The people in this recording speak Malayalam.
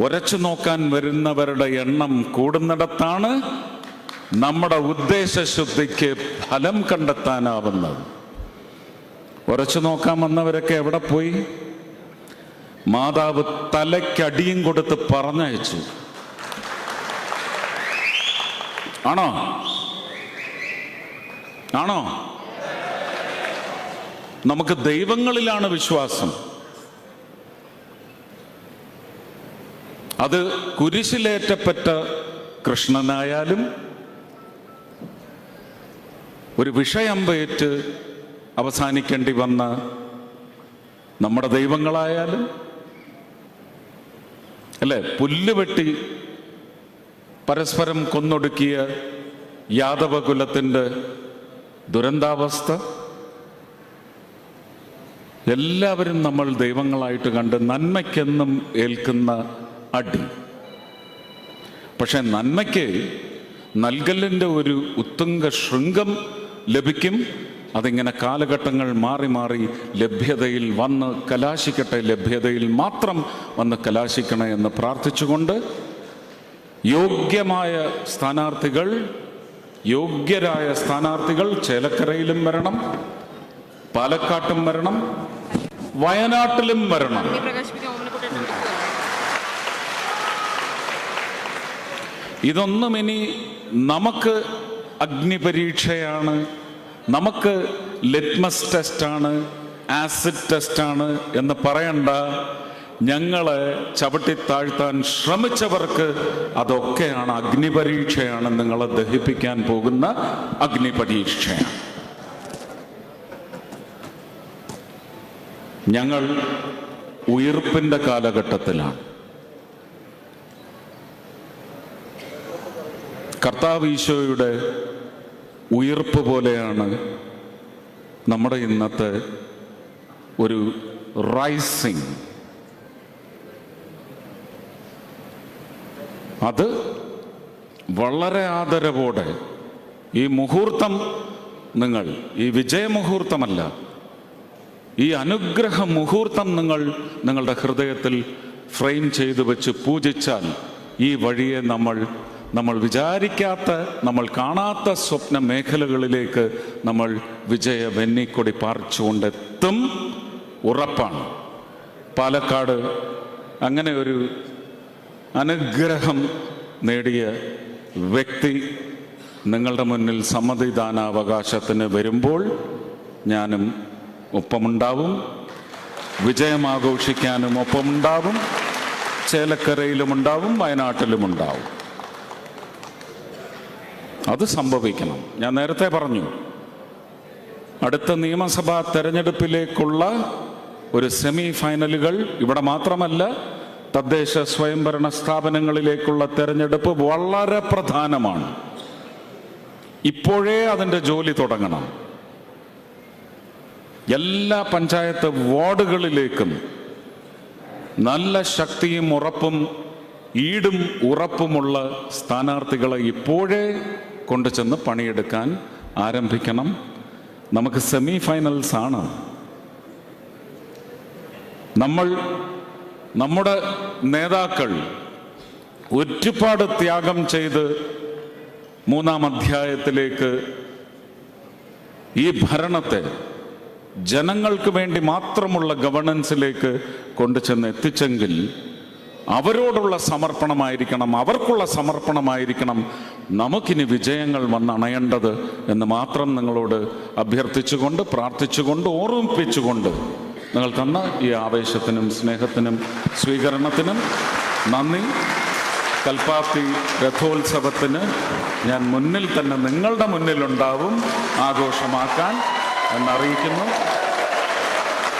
ഉരച്ചു നോക്കാൻ വരുന്നവരുടെ എണ്ണം കൂടുന്നിടത്താണ് നമ്മുടെ ഉദ്ദേശശുദ്ധിക്ക് ഫലം കണ്ടെത്താനാവുന്നത്. ഉരച്ചു നോക്കാൻ വന്നവരൊക്കെ എവിടെ പോയി? മാതാവ് തലയ്ക്കടിയും കൊടുത്ത് പറഞ്ഞയച്ചു. ആണോ? ആണോ? നമുക്ക് ദൈവങ്ങളിലാണ് വിശ്വാസം. അത് കുരിശിലേറ്റപ്പെട്ട കൃഷ്ണനായാലും ഒരു വിഷയമ്പേറ്റ് അവസാനിക്കേണ്ടി വന്ന നമ്മുടെ ദൈവങ്ങളായാലും അല്ലേ? പുല്ലുവെട്ടി പരസ്പരം കൊന്നൊടുക്കിയ യാദവകുലത്തിന്റെ ദുരന്താവസ്ഥ എല്ലാവരും നമ്മൾ ദൈവങ്ങളായിട്ട് കണ്ട് നന്മയ്ക്കെന്നും ഏൽക്കുന്ന അടി. പക്ഷെ നന്മയ്ക്ക് നൽകലിന്റെ ഒരു ഉത്തുംഗ ശൃംഗം ലഭിക്കും. അതിങ്ങനെ കാലഘട്ടങ്ങൾ മാറി മാറി ലഭ്യതയിൽ വന്ന് കലാശിക്കട്ടെ ലഭ്യതയിൽ മാത്രം വന്ന് കലാശിക്കണേ എന്ന് പ്രാർത്ഥിച്ചുകൊണ്ട് യോഗ്യമായ സ്ഥാനാർത്ഥികൾ യോഗ്യരായ സ്ഥാനാർത്ഥികൾ ചേലക്കരയിലും വരണം പാലക്കാട്ടും വരണം വയനാട്ടിലും വരണം. ഇതൊന്നും ഇനി നമുക്ക് അഗ്നിപരീക്ഷയാണ് നമുക്ക് ലിറ്റ്മസ് ടെസ്റ്റാണ് ആസിഡ് ടെസ്റ്റാണ് എന്ന് പറയണ്ട. ഞങ്ങളെ ചവിട്ടി താഴ്ത്താൻ ശ്രമിച്ചവർക്ക് അതൊക്കെയാണ് അഗ്നിപരീക്ഷയാണ് നിങ്ങളെ ദഹിപ്പിക്കാൻ പോകുന്ന അഗ്നിപരീക്ഷയാണ്. ഞങ്ങൾ ഉയർപ്പിന്റെ കാലഘട്ടത്തിലാണ്. കർത്താവ് ഈശോയുടെ ഉയർപ്പ് പോലെയാണ് നമ്മുടെ ഇന്നത്തെ ഒരു റൈസിങ് അത് വളരെ ആദരവോടെ ഈ മുഹൂർത്തം നിങ്ങൾ ഈ വിജയമുഹൂർത്തമല്ല ഈ അനുഗ്രഹ മുഹൂർത്തം നിങ്ങൾ നിങ്ങളുടെ ഹൃദയത്തിൽ ഫ്രെയിം ചെയ്തു വെച്ച് പൂജിച്ചാൽ ഈ വഴിയെ നമ്മൾ നമ്മൾ വിചാരിക്കാത്ത നമ്മൾ കാണാത്ത സ്വപ്ന മേഖലകളിലേക്ക് നമ്മൾ വിജയ വെന്നിക്കൊടി പാർച്ചുകൊണ്ടെത്തും ഉറപ്പാണ്. പാലക്കാട് അങ്ങനെ ഒരു അനുഗ്രഹം നേടിയ വ്യക്തി നിങ്ങളുടെ മുന്നിൽ സമ്മതിദാനാവകാശത്തിന് വരുമ്പോൾ ഞാനും ഒപ്പമുണ്ടാവും. വിജയം ആഘോഷിക്കാനും ഒപ്പമുണ്ടാവും. ചേലക്കരയിലുമുണ്ടാവും വയനാട്ടിലുമുണ്ടാവും. അത് സംഭവിക്കണം. ഞാൻ നേരത്തെ പറഞ്ഞു അടുത്ത നിയമസഭാ തെരഞ്ഞെടുപ്പിലേക്കുള്ള ഒരു സെമി ഫൈനലുകൾ ഇവിടെ മാത്രമല്ല തദ്ദേശ സ്വയംഭരണ സ്ഥാപനങ്ങളിലേക്കുള്ള തെരഞ്ഞെടുപ്പ് വളരെ പ്രധാനമാണ്. ഇപ്പോഴേ അതിന്റെ ജോലി തുടങ്ങണം. എല്ലാ പഞ്ചായത്ത് വാർഡുകളിലേക്കും നല്ല ശക്തിയും ഉറപ്പും ഈടും ഉറപ്പുമുള്ള സ്ഥാനാർത്ഥികളെ ഇപ്പോഴേ കൊണ്ടുചെന്ന് പണിയെടുക്കാൻ ആരംഭിക്കണം. നമുക്ക് സെമി ഫൈനൽസ് ആണ്. നമ്മൾ നമ്മുടെ നേതാക്കൾ ഒരുപാട് ത്യാഗം ചെയ്ത് മൂന്നാം അധ്യായത്തിലേക്ക് ഈ ഭരണത്തെ ജനങ്ങൾക്ക് വേണ്ടി മാത്രമുള്ള ഗവർണൻസിലേക്ക് കൊണ്ടുചെന്ന് എത്തിച്ചെങ്കിൽ അവരോടുള്ള സമർപ്പണമായിരിക്കണം അവർക്കുള്ള സമർപ്പണമായിരിക്കണം. നമുക്കിനി വിജയങ്ങൾ വന്നണയേണ്ടത് എന്ന് മാത്രം നിങ്ങളോട് അഭ്യർത്ഥിച്ചുകൊണ്ട് പ്രാർത്ഥിച്ചുകൊണ്ട് ഓർമ്മിപ്പിച്ചുകൊണ്ട് നിങ്ങൾ തന്ന ഈ ആവേശത്തിനും സ്നേഹത്തിനും സ്വീകരണത്തിനും നന്ദി. കൽപ്പാത്തി രഥോത്സവത്തിന് ഞാൻ മുന്നിൽ തന്നെ നിങ്ങളുടെ മുന്നിലുണ്ടാവും ആഘോഷമാക്കാൻ എന്നറിയിക്കുന്നു.